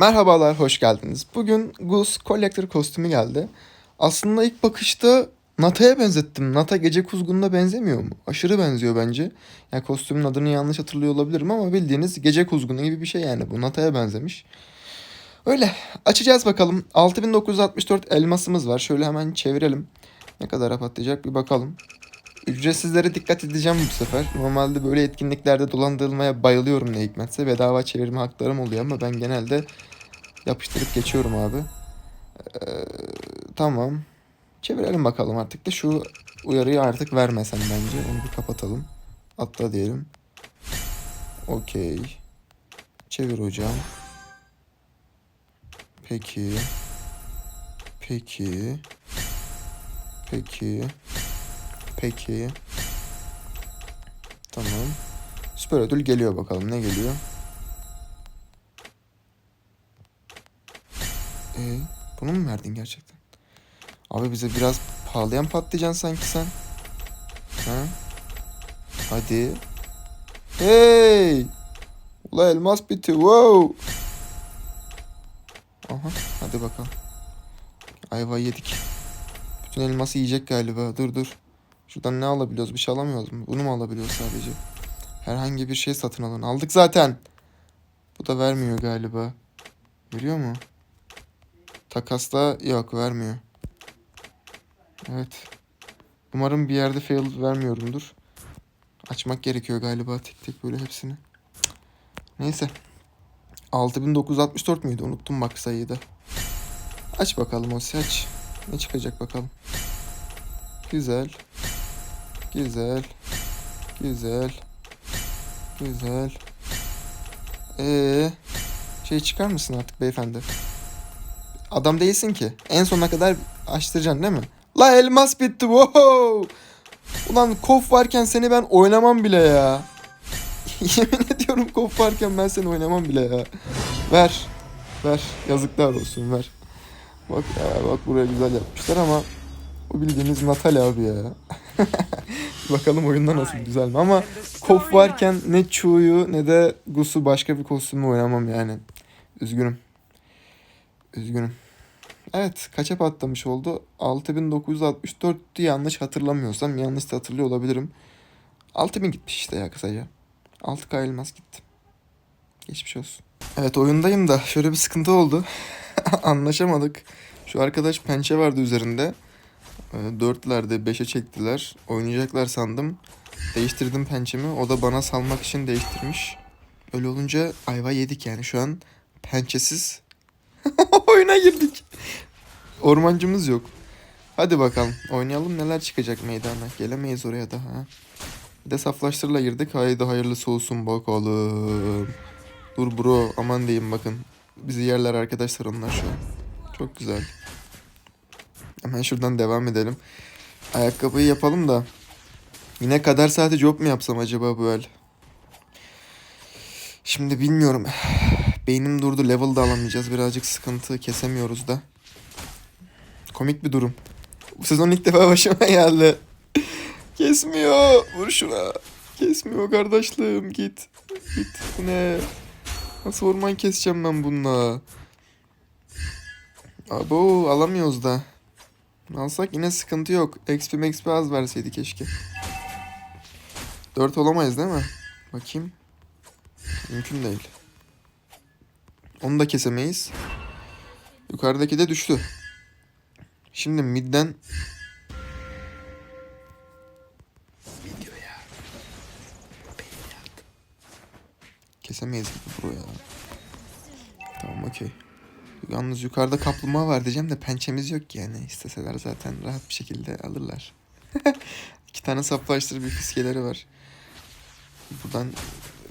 Merhabalar, hoş geldiniz. Bugün Goose Collector kostümü geldi. Aslında ilk bakışta Nata'ya benzettim. Nata gece kuzgununa benzemiyor mu? Aşırı benziyor bence. Yani kostümün adını yanlış hatırlıyor olabilirim ama bildiğiniz gece kuzgunu gibi bir şey yani bu. Nata'ya benzemiş. Öyle. Açacağız bakalım. 6964 elmasımız var. Şöyle hemen çevirelim. Ne kadar patlayacak bir bakalım. Ücretsizlere dikkat edeceğim bu sefer. Normalde böyle etkinliklerde dolandırılmaya bayılıyorum ne hikmetse. Bedava çevirme haklarım oluyor ama ben genelde yapıştırıp geçiyorum abi. Ee, tamam. Çevirelim bakalım artık da şu uyarıyı artık vermesen bence. Onu bir kapatalım. Atla diyelim. Okey. Çevir hocam. Peki. Peki. Peki. Peki. Tamam. Süper ödül geliyor bakalım. Ne geliyor? Ee, bunu mu verdin gerçekten? Abi bize biraz pahalıya mı patlayacaksın sanki sen? Ha? Hadi. Hey! Ula elmas bitti. Wow! Aha, hadi bakalım. Ayva yedik. Bütün elması yiyecek galiba. Dur dur. Şuradan ne alabiliyoruz? Bir şey alamıyoruz mu? Bunu mu alabiliyoruz sadece? Herhangi bir şey satın alın. Aldık zaten. Bu da vermiyor galiba. Veriyor mu? Takasla yok vermiyor. Evet. Umarım bir yerde fail vermiyorumdur. Açmak gerekiyor galiba tek tek böyle hepsini. Neyse. 6964 müydü? Unuttum bak sayıyı da. Aç bakalım o aç. Ne çıkacak bakalım. Güzel. Güzel. Güzel. Güzel. Ee, şey çıkar mısın artık beyefendi? Adam değilsin ki. En sona kadar açtıracaksın değil mi? La elmas bitti. Wow. Ulan kof varken seni ben oynamam bile ya. Yemin ediyorum kof varken ben seni oynamam bile ya. Ver. Ver. Yazıklar olsun ver. Bak ya, bak buraya güzel yapmışlar ama o bildiğiniz Natal abi ya. Bakalım oyunda nasıl güzel mi ama Kof varken ne Chu'yu ne de Gus'u başka bir kostümle oynamam yani. Üzgünüm. Üzgünüm. Evet kaça patlamış oldu? 6964'tü yanlış hatırlamıyorsam. Yanlış da hatırlıyor olabilirim. 6000 gitmiş işte ya kısaca. 6K elmas gitti. Geçmiş olsun. Evet oyundayım da şöyle bir sıkıntı oldu. Anlaşamadık. Şu arkadaş pençe vardı üzerinde. Ee, Dörtlerde beşe çektiler. Oynayacaklar sandım. Değiştirdim pençemi. O da bana salmak için değiştirmiş. Öyle olunca ayva yedik yani. Şu an pençesiz girdik. Ormancımız yok. Hadi bakalım oynayalım neler çıkacak meydana. Gelemeyiz oraya daha. Bir de saflaştırla girdik. Haydi hayırlısı olsun bakalım. Dur bro aman diyeyim bakın. Bizi yerler arkadaşlar onlar şu an. Çok güzel. Hemen şuradan devam edelim. Ayakkabıyı yapalım da. Yine kadar saati job mu yapsam acaba bu el? Şimdi bilmiyorum. Beynim durdu. Level da alamayacağız. Birazcık sıkıntı. Kesemiyoruz da. Komik bir durum. Bu sezon ilk defa başıma geldi. Kesmiyor. Vur şuna. Kesmiyor kardeşliğim. Git. Git. Bu ne? Nasıl orman keseceğim ben bununla? Abo alamıyoruz da. Alsak yine sıkıntı yok. XP XP az verseydi keşke. 4 olamayız değil mi? Bakayım. Mümkün değil. Onu da kesemeyiz. Yukarıdaki de düştü. Şimdi midden. Kesemeyiz gibi bro. Tamam okey. Yalnız yukarıda kaplumbağa var diyeceğim de pençemiz yok ki yani. İsteseler zaten rahat bir şekilde alırlar. İki tane saplaştır bir fiskeleri var. Buradan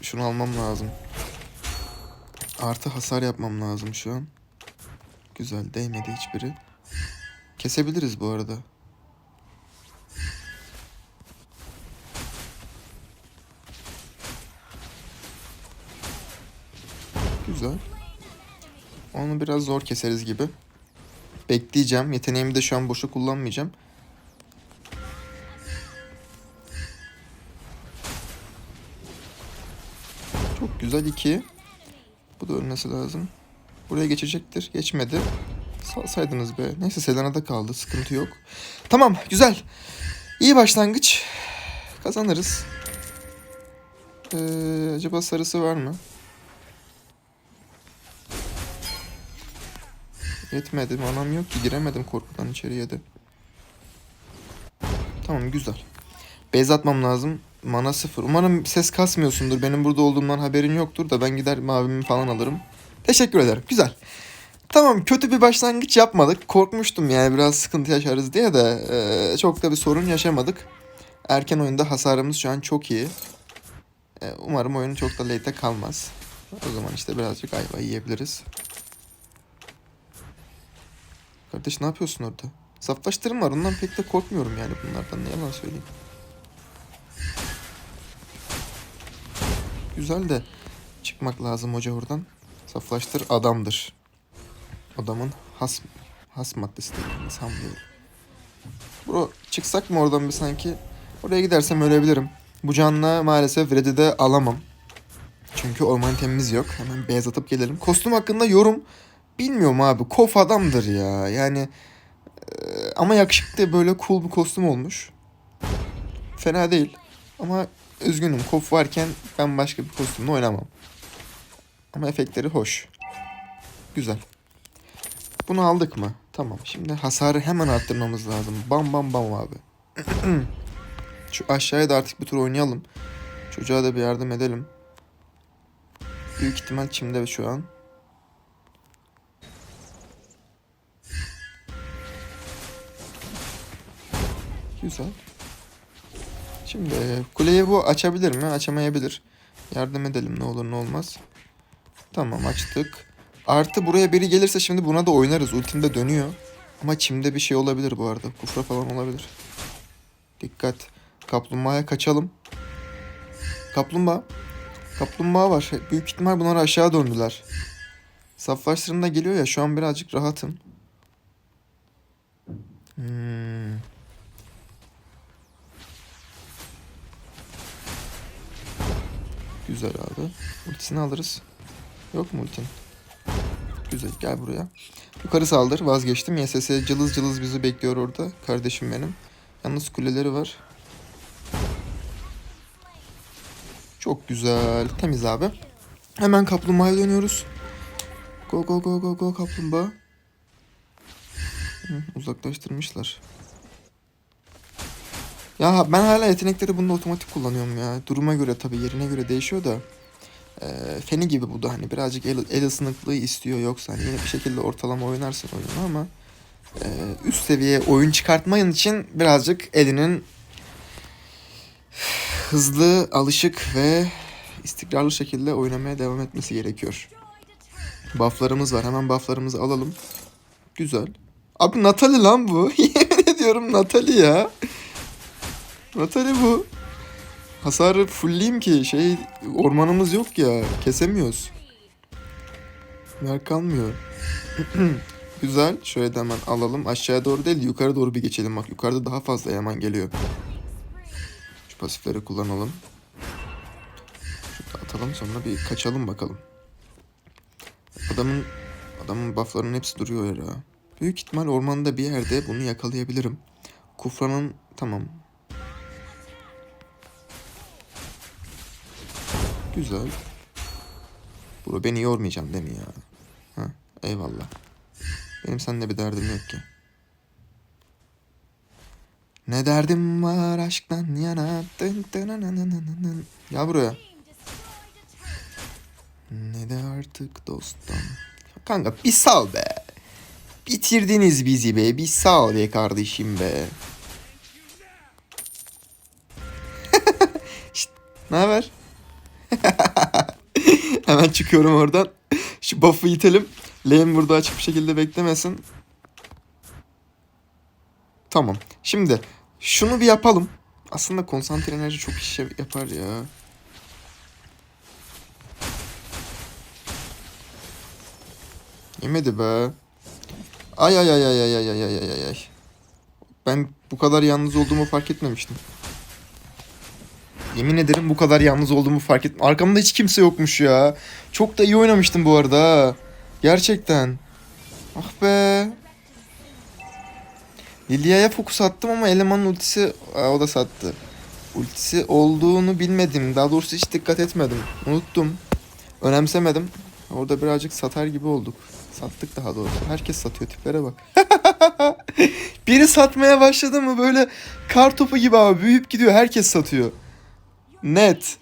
şunu almam lazım. Artı hasar yapmam lazım şu an. Güzel değmedi hiçbiri. Kesebiliriz bu arada. Güzel. Onu biraz zor keseriz gibi. Bekleyeceğim. Yeteneğimi de şu an boşa kullanmayacağım. Çok güzel iki. Bu da ölmesi lazım. Buraya geçecektir. Geçmedi. Salsaydınız be. Neyse Selena'da kaldı. Sıkıntı yok. Tamam güzel. İyi başlangıç. Kazanırız. Ee, acaba sarısı var mı? Yetmedi. Manam yok ki. Giremedim korkudan içeriye de. Tamam güzel. Base atmam lazım. Mana sıfır. Umarım ses kasmıyorsundur. Benim burada olduğumdan haberin yoktur da ben gider mavimi falan alırım. Teşekkür ederim. Güzel. Tamam kötü bir başlangıç yapmadık. Korkmuştum yani biraz sıkıntı yaşarız diye de eee, çok da bir sorun yaşamadık. Erken oyunda hasarımız şu an çok iyi. Eee, umarım oyun çok da late'e kalmaz. O zaman işte birazcık ayva yiyebiliriz. Kardeş ne yapıyorsun orada? Saflaştırım var ondan pek de korkmuyorum yani bunlardan ne yalan söyleyeyim. Güzel de çıkmak lazım hoca oradan. Saflaştır adamdır. Adamın has has maddesi dediğini sanmıyorum. Bro çıksak mı oradan bir sanki? Oraya gidersem ölebilirim. Bu canla maalesef Red'i alamam. Çünkü orman temimiz yok. Hemen beyaz atıp gelelim. Kostüm hakkında yorum bilmiyorum abi. Kof adamdır ya. Yani eee, ama yakışıklı böyle cool bir kostüm olmuş. Fena değil. Ama üzgünüm. Kof varken ben başka bir kostümle oynamam. Ama efektleri hoş. Güzel. Bunu aldık mı? Tamam. Şimdi hasarı hemen arttırmamız lazım. Bam bam bam abi. Şu aşağıya da artık bir tur oynayalım. Çocuğa da bir yardım edelim. Büyük ihtimal çimde şu an. Güzel. Şimdi kuleyi bu açabilir mi? Açamayabilir. Yardım edelim ne olur ne olmaz. Tamam açtık. Artı buraya biri gelirse şimdi buna da oynarız. Ultim de dönüyor. Ama çimde bir şey olabilir bu arada. Kufra falan olabilir. Dikkat. Kaplumbağaya kaçalım. Kaplumbağa. Kaplumbağa var. Büyük ihtimal bunlar aşağı döndüler. Saflaştırımda geliyor ya şu an birazcık rahatım. Hmm. Güzel abi. Ultisini alırız. Yok mu ultin? Güzel gel buraya. Yukarı saldır vazgeçtim. YSS cılız cılız bizi bekliyor orada. Kardeşim benim. Yalnız kuleleri var. Çok güzel. Temiz abi. Hemen kaplumbağaya dönüyoruz. Go go go go go kaplumbağa. Hı, uzaklaştırmışlar. Ya ben hala yetenekleri bunda otomatik kullanıyorum ya. Duruma göre tabii yerine göre değişiyor da. Ee, feni gibi bu da hani birazcık el, el ısınıklığı istiyor yoksa hani yine bir şekilde ortalama oynarsın oyunu ama e, üst seviye oyun çıkartmayın için birazcık elinin hızlı, alışık ve istikrarlı şekilde oynamaya devam etmesi gerekiyor. Bufflarımız var. Hemen bufflarımızı alalım. Güzel. Abi Natalie lan bu. Yemin ediyorum Natalie ya. Natalie bu. Hasarı fullleyeyim ki şey ormanımız yok ya. Kesemiyoruz. Yer kalmıyor. Güzel. Şöyle de hemen alalım. Aşağıya doğru değil yukarı doğru bir geçelim. Bak yukarıda daha fazla hemen geliyor. Şu pasifleri kullanalım. Şurada atalım sonra bir kaçalım bakalım. Adamın adamın bufflarının hepsi duruyor ya. Büyük ihtimal ormanda bir yerde bunu yakalayabilirim. Kufra'nın tamam. Güzel. Bro beni yormayacağım değil mi ya? Ha, eyvallah. Benim seninle bir derdim yok ki. Ne derdim var aşktan yana. Dın dın dın dın dın dın. Gel buraya. Ne de artık dostum. Kanka bir sal be. Bitirdiniz bizi be. Bir sal be kardeşim be. Ne haber? Çıkıyorum oradan. Şu buff'ı itelim. Lane burada açık bir şekilde beklemesin. Tamam. Şimdi şunu bir yapalım. Aslında konsantre enerji çok iş yapar ya. Yemedi be. Ay ay ay ay ay ay ay ay ay ay. Ben bu kadar yalnız olduğumu fark etmemiştim. Yemin ederim bu kadar yalnız olduğumu fark ettim. Arkamda hiç kimse yokmuş ya. Çok da iyi oynamıştım bu arada. Gerçekten. Ah be. Lilia'ya fokus attım ama elemanın ultisi Aa, o da sattı. Ultisi olduğunu bilmedim. Daha doğrusu hiç dikkat etmedim. Unuttum. Önemsemedim. Orada birazcık satar gibi olduk. Sattık daha doğrusu. Herkes satıyor tiplere bak. Biri satmaya başladı mı böyle kar topu gibi abi büyüyüp gidiyor. Herkes satıyor. Net.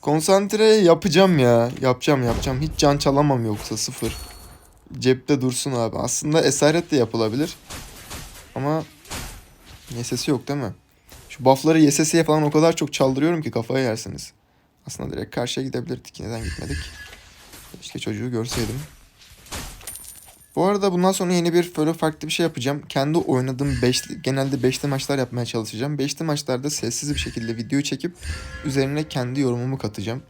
Konsantre yapacağım ya. Yapacağım yapacağım. Hiç can çalamam yoksa sıfır. Cepte dursun abi. Aslında esaret de yapılabilir. Ama YSS'i yok değil mi? Şu buff'ları YSS'ye falan o kadar çok çaldırıyorum ki kafaya yersiniz. Aslında direkt karşıya gidebilirdik. Neden gitmedik? Keşke çocuğu görseydim. Bu arada bundan sonra yeni bir böyle farklı bir şey yapacağım. Kendi oynadığım beşli, genelde beşli maçlar yapmaya çalışacağım. Beşli maçlarda sessiz bir şekilde videoyu çekip üzerine kendi yorumumu katacağım.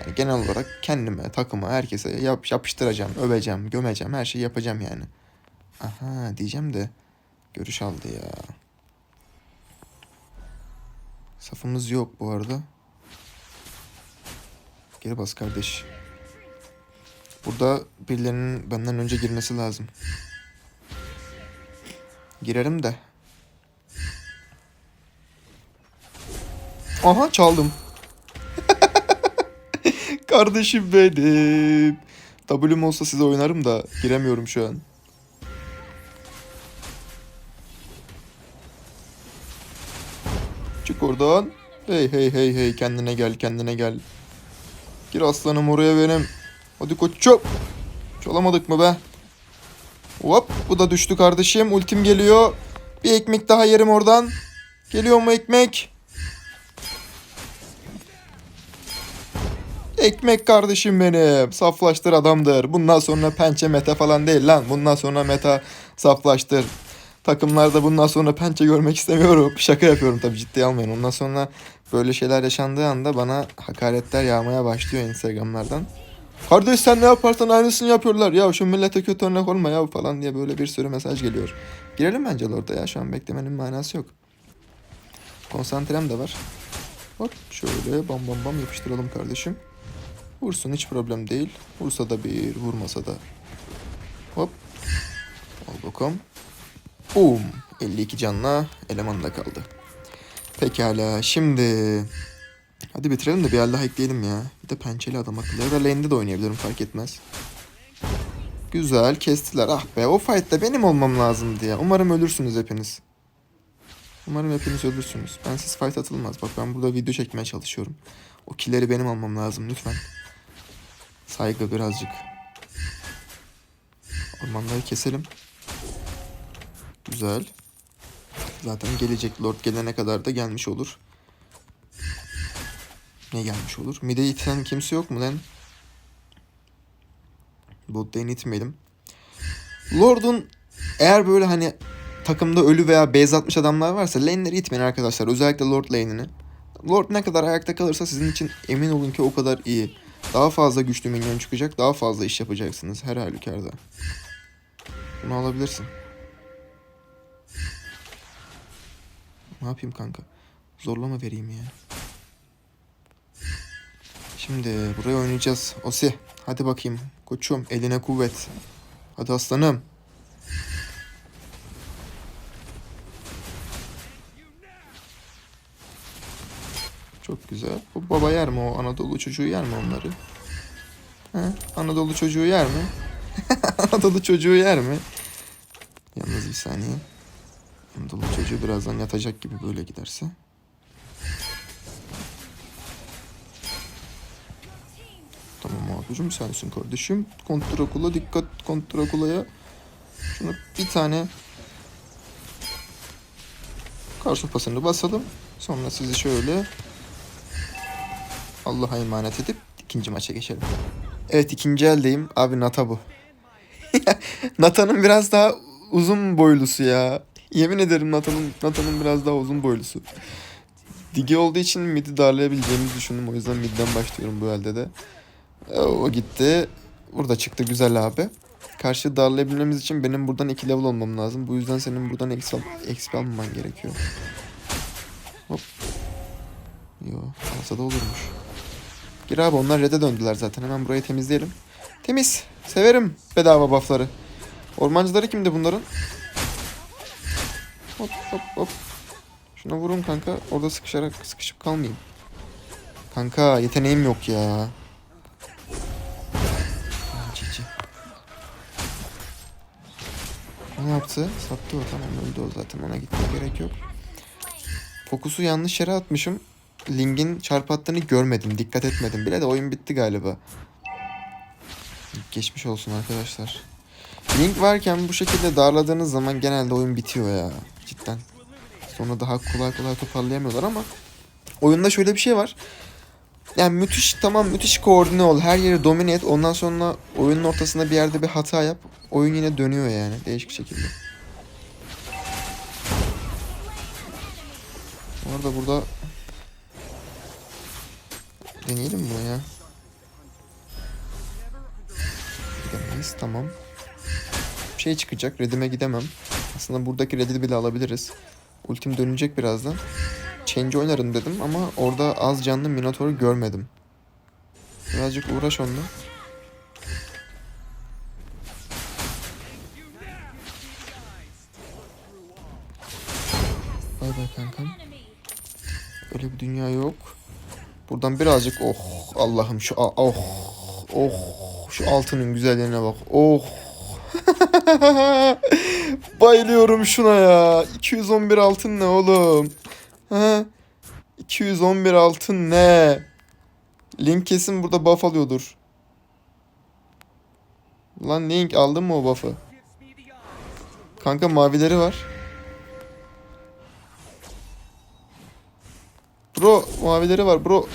Yani genel olarak kendime, takıma, herkese yap, yapıştıracağım, öveceğim, gömeceğim, her şeyi yapacağım yani. Aha diyeceğim de görüş aldı ya. Safımız yok bu arada. Geri bas kardeş. Burada birilerinin benden önce girmesi lazım. Girerim de. Aha çaldım. Kardeşim benim. W'm olsa size oynarım da giremiyorum şu an. Çık oradan. Hey hey hey hey kendine gel kendine gel. Gir aslanım oraya benim. Hadi koçum. Çalamadık mı be? Hop bu da düştü kardeşim. Ultim geliyor. Bir ekmek daha yerim oradan. Geliyor mu ekmek? Ekmek kardeşim benim. Saflaştır adamdır. Bundan sonra pençe meta falan değil lan. Bundan sonra meta saflaştır. Takımlarda bundan sonra pençe görmek istemiyorum. Şaka yapıyorum tabii ciddiye almayın. Ondan sonra böyle şeyler yaşandığı anda bana hakaretler yağmaya başlıyor Instagram'lardan. Kardeş sen ne yaparsan aynısını yapıyorlar. Ya şu millete kötü örnek olma ya falan diye böyle bir sürü mesaj geliyor. Girelim bence orada ya. Şu an beklemenin manası yok. Konsantrem de var. Hop şöyle bam bam bam yapıştıralım kardeşim. Vursun hiç problem değil. Vursa da bir, vurmasa da. Hop. Al bakalım. Boom. 52 canla eleman da kaldı. Pekala şimdi hadi bitirelim de bir el daha ekleyelim ya. Bir de pençeli adam akıllı. Ya da lane'de de oynayabilirim fark etmez. Güzel kestiler. Ah be o fight'ta benim olmam lazımdı ya. Umarım ölürsünüz hepiniz. Umarım hepiniz ölürsünüz. Ben siz fight atılmaz. Bak ben burada video çekmeye çalışıyorum. O killeri benim almam lazım lütfen. Saygı birazcık. Ormanları keselim. Güzel. Zaten gelecek Lord gelene kadar da gelmiş olur. Ne gelmiş olur? Mide iten kimse yok mu lan? Bot lane itmeyelim. Lord'un eğer böyle hani takımda ölü veya base atmış adamlar varsa lane'leri itmeyin arkadaşlar. Özellikle Lord lane'ini. Lord ne kadar ayakta kalırsa sizin için emin olun ki o kadar iyi. Daha fazla güçlü minyon çıkacak. Daha fazla iş yapacaksınız her halükarda. Bunu alabilirsin. Ne yapayım kanka? Zorlama vereyim ya. Şimdi buraya oynayacağız. Osi hadi bakayım. Koçum eline kuvvet. Hadi aslanım. Çok güzel. Bu baba yer mi o Anadolu çocuğu yer mi onları? He? Anadolu çocuğu yer mi? Anadolu çocuğu yer mi? Yalnız bir saniye. Anadolu çocuğu birazdan yatacak gibi böyle giderse. Abicim sensin kardeşim. Kontrakula dikkat kontrakulaya. Şunu bir tane karşı pasını basalım. Sonra sizi şöyle Allah'a emanet edip ikinci maça geçelim. Evet ikinci eldeyim. Abi Nata bu. Nata'nın biraz daha uzun boylusu ya. Yemin ederim Nata'nın Nata'nın biraz daha uzun boylusu. Digi olduğu için midi darlayabileceğimizi düşündüm. O yüzden midden başlıyorum bu elde de. E, O gitti. Burada çıktı güzel abi. Karşı darlayabilmemiz için benim buradan 2 level olmam lazım. Bu yüzden senin buradan XP, al- XP almaman gerekiyor. Hop. Yo, alsa da olurmuş. Gir abi onlar red'e döndüler zaten. Hemen burayı temizleyelim. Temiz. Severim bedava buffları. Ormancıları kimdi bunların? Hop hop hop. Şuna vurun kanka. Orada sıkışarak sıkışıp kalmayayım. Kanka yeteneğim yok ya. Ne yaptı? Sattı o tamam öldü o zaten ona gitmeye gerek yok. Fokusu yanlış yere atmışım. Link'in çarp attığını görmedim. Dikkat etmedim bile de oyun bitti galiba. Geçmiş olsun arkadaşlar. Link varken bu şekilde darladığınız zaman genelde oyun bitiyor ya. Cidden. Sonra daha kolay kolay toparlayamıyorlar ama oyunda şöyle bir şey var. Yani müthiş tamam müthiş koordine ol. Her yeri domine et. Ondan sonra oyunun ortasında bir yerde bir hata yap. Oyun yine dönüyor yani değişik şekilde. Bu arada burada deneyelim bunu ya? Gidemeyiz tamam. Bir şey çıkacak. Redime gidemem. Aslında buradaki red'i bile alabiliriz. Ultim dönecek birazdan. Change oynarım dedim ama orada az canlı Minotaur'u görmedim. Birazcık uğraş onunla. Bay bay kankam. Öyle bir dünya yok. Buradan birazcık oh Allah'ım şu a- oh oh şu altının güzelliğine bak. Oh. Bayılıyorum şuna ya. 211 altın ne oğlum? Ha? 211 altın ne? Link kesin burada buff alıyordur. Lan Link aldın mı o buff'ı? Kanka mavileri var. Bro mavileri var bro.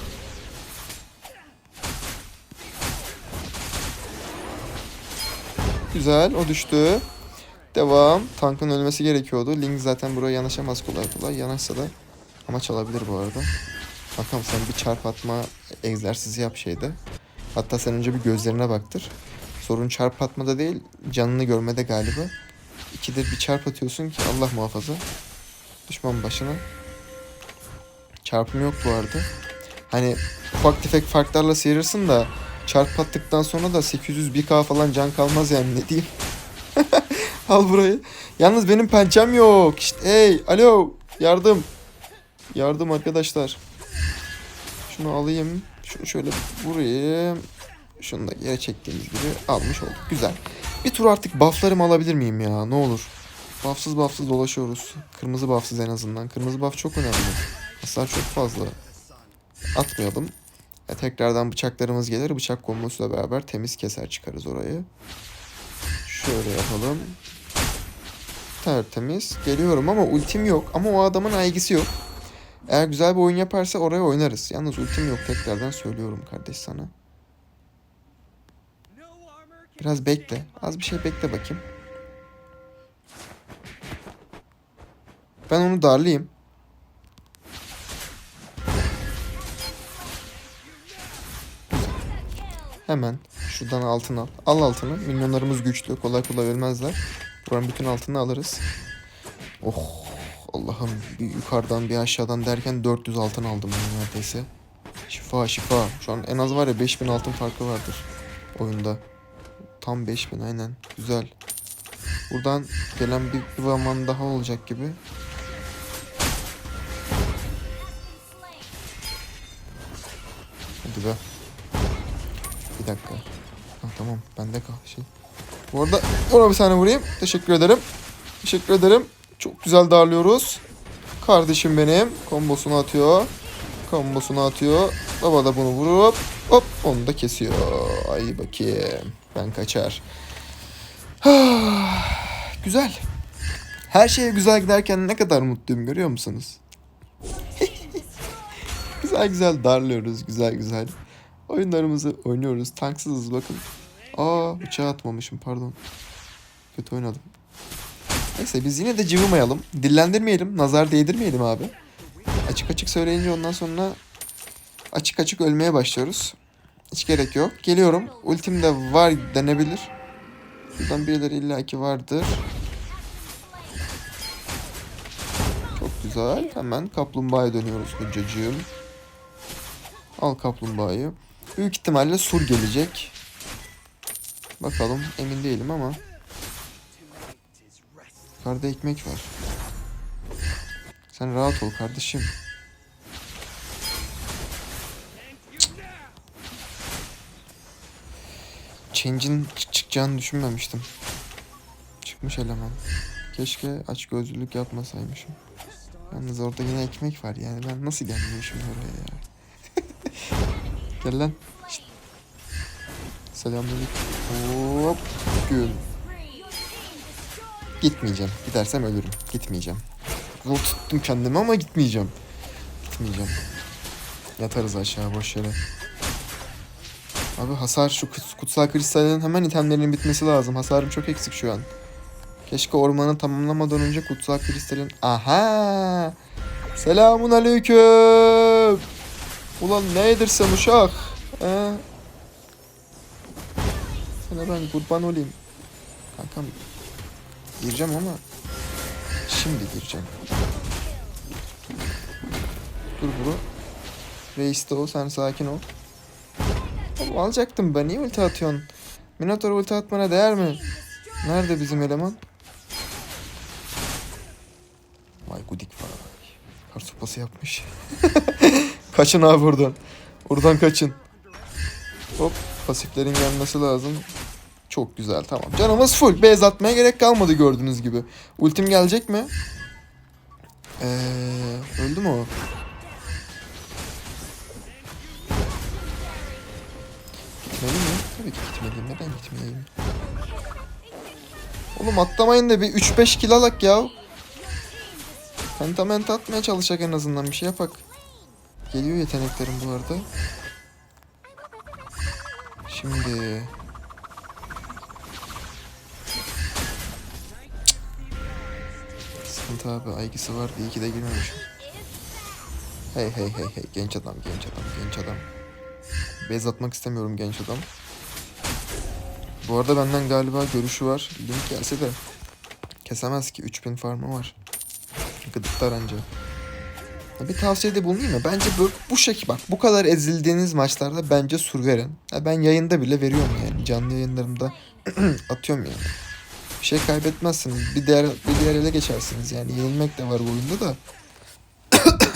Güzel o düştü. Devam. Tankın ölmesi gerekiyordu. Link zaten buraya yanaşamaz kolay kolay. Yanaşsa da amaç alabilir bu arada. Bakalım sen bir çarp atma egzersizi yap şeyde. Hatta sen önce bir gözlerine baktır. Sorun çarp atmada değil canını görmede galiba. İkidir bir çarp atıyorsun ki Allah muhafaza. Düşman başına. Çarpım yok bu arada. Hani ufak tefek farklarla sıyırırsın da çarp attıktan sonra da 800 1k falan can kalmaz yani ne diyeyim. Al burayı. Yalnız benim pençem yok. İşte hey alo yardım. Yardım arkadaşlar. Şunu alayım. Şunu şöyle vurayım. Şunu da yere çektiğimiz gibi almış olduk. Güzel. Bir tur artık bufflarımı alabilir miyim ya? Ne olur. Buffsız buffsız dolaşıyoruz. Kırmızı buffsız en azından. Kırmızı buff çok önemli. Hasar çok fazla. Atmayalım. E, tekrardan bıçaklarımız gelir. Bıçak kombosuyla beraber temiz keser çıkarız orayı. Şöyle yapalım. Tertemiz. Geliyorum ama ultim yok. Ama o adamın aygısı yok. Eğer güzel bir oyun yaparsa oraya oynarız. Yalnız ultim yok tekrardan söylüyorum kardeş sana. Biraz bekle. Az bir şey bekle bakayım. Ben onu darlayayım. Hemen şuradan altın al. Al altını. Minyonlarımız güçlü. Kolay kolay ölmezler. Buranın bütün altını alırız. Oh Allah'ım bir yukarıdan bir aşağıdan derken 400 altın aldım ben neredeyse. Şifa şifa. Şu an en az var ya 5000 altın farkı vardır oyunda. Tam 5000 aynen. Güzel. Buradan gelen bir, zaman daha olacak gibi. Hadi be. Bir dakika. Ha, tamam bende kal şey. Bu arada ona bir tane vurayım. Teşekkür ederim. Teşekkür ederim. Çok güzel darlıyoruz. Kardeşim benim. Kombosunu atıyor. Kombosunu atıyor. Baba da bunu vurup hop onu da kesiyor. Ay bakayım. Ben kaçar. güzel. Her şeye güzel giderken ne kadar mutluyum görüyor musunuz? güzel güzel darlıyoruz. Güzel güzel. Oyunlarımızı oynuyoruz. Tanksızız bakın. Aa bıçağı atmamışım pardon. Kötü oynadım. Neyse biz yine de cıvımayalım. Dillendirmeyelim. Nazar değdirmeyelim abi. Açık açık söyleyince ondan sonra açık açık ölmeye başlıyoruz. Hiç gerek yok. Geliyorum. Ultim de var denebilir. Buradan birileri illaki vardır. Çok güzel. Hemen kaplumbağaya dönüyoruz hocacığım. Al kaplumbağayı. Büyük ihtimalle sur gelecek. Bakalım emin değilim ama. Yukarıda ekmek var. Sen rahat ol kardeşim. Change'in çık- çıkacağını düşünmemiştim. Çıkmış eleman. Keşke aç gözlülük yapmasaymışım. Yalnız orada yine ekmek var yani ben nasıl gelmiyorum oraya ya. Gel lan. Selamünaleyküm. Hop. Gül. Gitmeyeceğim. Gidersem ölürüm. Gitmeyeceğim. Zor tuttum kendimi ama gitmeyeceğim. Gitmeyeceğim. Yatarız aşağı boş yere. Abi hasar şu kut- kutsal kristallerin hemen itemlerinin bitmesi lazım. Hasarım çok eksik şu an. Keşke ormanı tamamlamadan önce kutsal kristalin... Aha! Selamun aleyküm! Ulan nedir sen uşak? He? Sana ben kurban olayım. Kankam gireceğim ama şimdi gireceğim. Dur bro. Reis de o sen sakin ol. Oğlum alacaktım ben niye ulti atıyorsun? Minotaur ulti atmana değer mi? Nerede bizim eleman? Vay gudik vay. Kar sopası yapmış. kaçın abi buradan. Buradan kaçın. Hop pasiflerin gelmesi lazım. Çok güzel tamam. Canımız full. Base atmaya gerek kalmadı gördüğünüz gibi. Ultim gelecek mi? Ee, öldü mü o? Gitmeli mi? Tabii ki gitmeliyim. Neden gitmeyeyim? Oğlum atlamayın da bir 3-5 kill alak ya. Pentament atmaya çalışacak en azından bir şey yapak. Geliyor yeteneklerim bu arada. Şimdi... Sıkıntı abi aygısı vardı iyi ki de girmemişim. Hey hey hey hey genç adam genç adam genç adam. Bez atmak istemiyorum genç adam. Bu arada benden galiba görüşü var. Link gelse de kesemez ki 3000 farmı var. Gıdıklar anca. Bir tavsiyede bulunayım mı? Bence bu, bu şekil bak bu kadar ezildiğiniz maçlarda bence sur verin. Ya ben yayında bile veriyorum yani. Canlı yayınlarımda atıyorum yani. Bir şey kaybetmezsiniz. Bir diğer, bir diğer ele geçersiniz yani. Yenilmek de var bu oyunda da.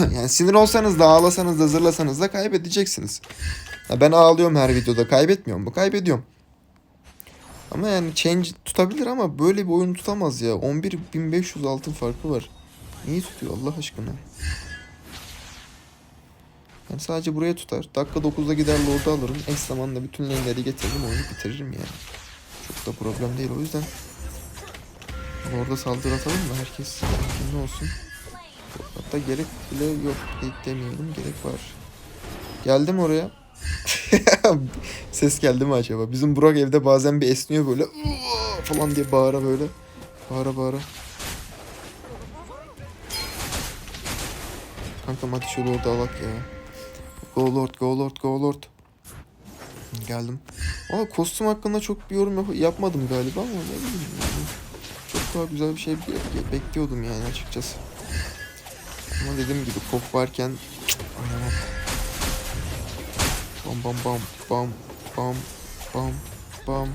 yani sinir olsanız da ağlasanız da zırlasanız da kaybedeceksiniz. Ya ben ağlıyorum her videoda kaybetmiyorum mu? Kaybediyorum. Ama yani change tutabilir ama böyle bir oyun tutamaz ya. 11.500 altın farkı var. Niye tutuyor Allah aşkına? Yani sadece buraya tutar. Dakika 9'da gider Lord'u alırım. Eş zamanla bütün lane'leri getiririm oyunu bitiririm yani. Çok da problem değil o yüzden. Lord'a saldırı atalım mı? Herkes ne olsun. Hatta gerek bile yok de- demeyelim. Gerek var. Geldim oraya. Ses geldi mi acaba? Bizim Burak evde bazen bir esniyor böyle falan diye bağıra böyle. Bağıra bağıra. Kankam hadi şu Lord'u alak ya. Go Lord, Go Lord, Go Lord. Geldim. Valla kostüm hakkında çok bir yorum yap- yapmadım galiba ama ne bileyim. Daha güzel bir şey be- bekliyordum yani açıkçası. Ama dediğim gibi kop varken oynamam. Bam bam bam bam bam bam bam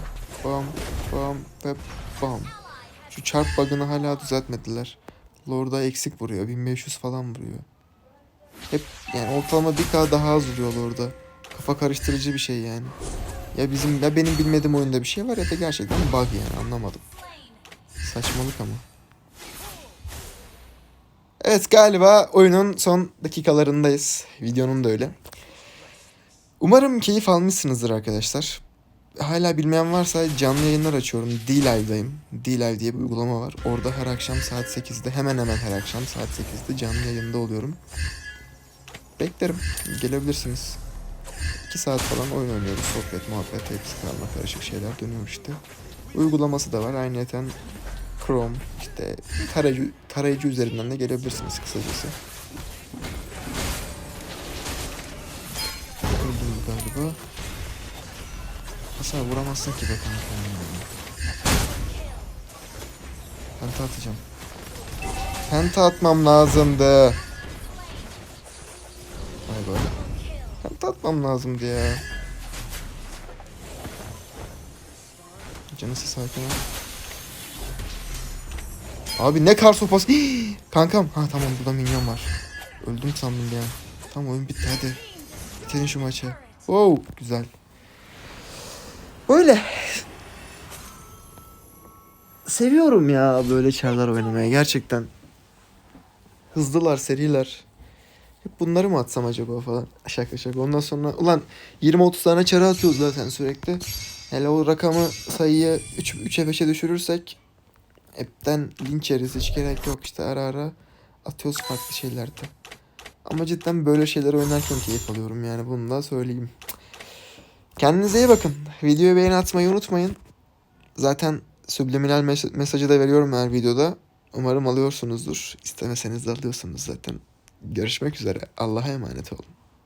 bam bam ve bam. Şu çarp bug'ını hala düzeltmediler. Lord'a eksik vuruyor. 1500 falan vuruyor. Hep yani ortalama 1k daha az vuruyor Lord'a. Kafa karıştırıcı bir şey yani. Ya bizim ya benim bilmediğim oyunda bir şey var ya da gerçekten bug yani anlamadım. Saçmalık ama. Evet galiba oyunun son dakikalarındayız. Videonun da öyle. Umarım keyif almışsınızdır arkadaşlar. Hala bilmeyen varsa canlı yayınlar açıyorum. D-Live'dayım. D-Live diye bir uygulama var. Orada her akşam saat 8'de hemen hemen her akşam saat 8'de canlı yayında oluyorum. Beklerim. Gelebilirsiniz. 2 saat falan oyun oynuyoruz. Sohbet, muhabbet, hepsi karma karışık şeyler dönüyor işte. Uygulaması da var. Ayrıca Chrome, işte tarayıcı, tarayıcı üzerinden de gelebilirsiniz kısacası. Öldüm galiba. Hasar vuramazsın ki be kanka. Penta atacağım. Penta atmam lazımdı. Vay be. Penta atmam lazımdı ya. Nasıl sakin ol. Abi ne kar sopası. Hii! Kankam. Ha tamam burada minyon var. Öldüm sandım ya. Tamam oyun bitti hadi. Bitirin şu maçı. Wow güzel. Böyle. Seviyorum ya böyle çarlar oynamayı gerçekten. Hızlılar, seriler. Hep bunları mı atsam acaba falan. Şaka şaka. Ondan sonra ulan 20-30 tane çarı atıyoruz zaten sürekli. Hele o rakamı sayıyı 3, 3'e 5'e düşürürsek hepten linç yeriz. Hiç gerek yok işte ara ara atıyoruz farklı şeylerde. Ama cidden böyle şeyler oynarken keyif alıyorum yani bunu da söyleyeyim. Kendinize iyi bakın. Videoya beğeni atmayı unutmayın. Zaten subliminal mes- mesajı da veriyorum her videoda. Umarım alıyorsunuzdur. İstemeseniz de alıyorsunuz zaten. Görüşmek üzere. Allah'a emanet olun.